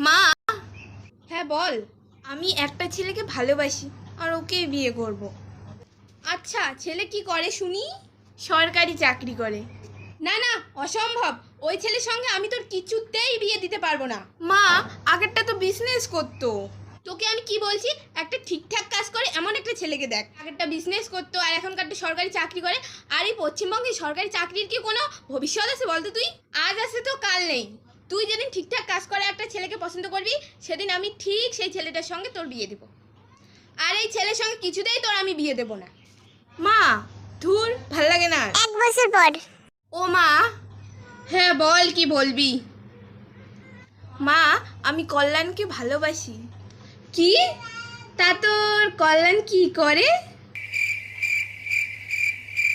মা! হ্যাঁ বল। আমি একটা ছেলেকে ভালোবাসি আর ওকেই বিয়ে করব। আচ্ছা ছেলে কি করে শুনি? সরকারি চাকরি করে। না না অসম্ভব। ওই ছেলের সঙ্গে আমি তোর কিছুতেই বিয়ে দিতে পারব না। মা আগেরটা তো বিজনেস করতো। তোকে আমি কি বলছি? একটা ঠিকঠাক কাজ করে এমন একটা ছেলেকে দেখ। আগেরটা বিজনেস করতো আর এখনকারটা সরকারি চাকরি করে। আর এই পশ্চিমবঙ্গে সরকারি চাকরির কি কোনো ভবিষ্যৎ আছে বলতো তুই? আজ আছে তো কাল নেই। তুই যেদিন ঠিকঠাক কাজ করে একটা ছেলেকে পছন্দ করবি সেদিন আমি ঠিক সেই ছেলেটার সঙ্গে তোর বিয়ে দেবো। আর এই ছেলের সঙ্গে কিছুতেই তোর আমি বিয়ে দেবো না। মা ধুর ভালো লাগে না এক বছর পর। ও মা হ্যাঁ বল কি বলবি? মা আমি কল্যাণকে ভালোবাসি। কি? তা তোর কল্যাণ কি করে?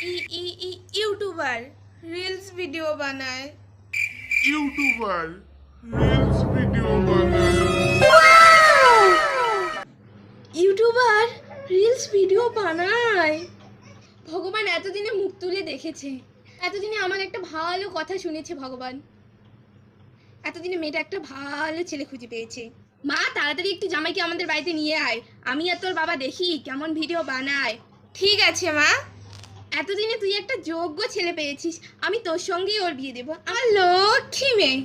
ই- ই- ই- ইউটিউবার রিলস ভিডিও বানায়। ইউটিউবার রিলস ভিডিও বানায়। ইউটিউবার রিলস ভিডিও বানায়। ভগবান এতদিনে মুখ তুলে দেখেছে। এতদিনে আমার একটা ভালো কথা শুনেছে ভগবান। এতদিনে মেয়েটা একটা ভালো ছেলে খুঁজে পেয়েছে। মা, তাড়াতাড়ি একটু জামাইকে আমাদের বাড়িতে নিয়ে আয়। আমি আর তোর বাবা দেখি কেমন ভিডিও বানায়। ঠিক আছে, মা। এতদিনে তুই একটা যোগ্য ছেলে পেয়েছিস। আমি তোর সঙ্গেই ওর বিয়ে দেবো। আমার লক্ষ্মী মেয়ে।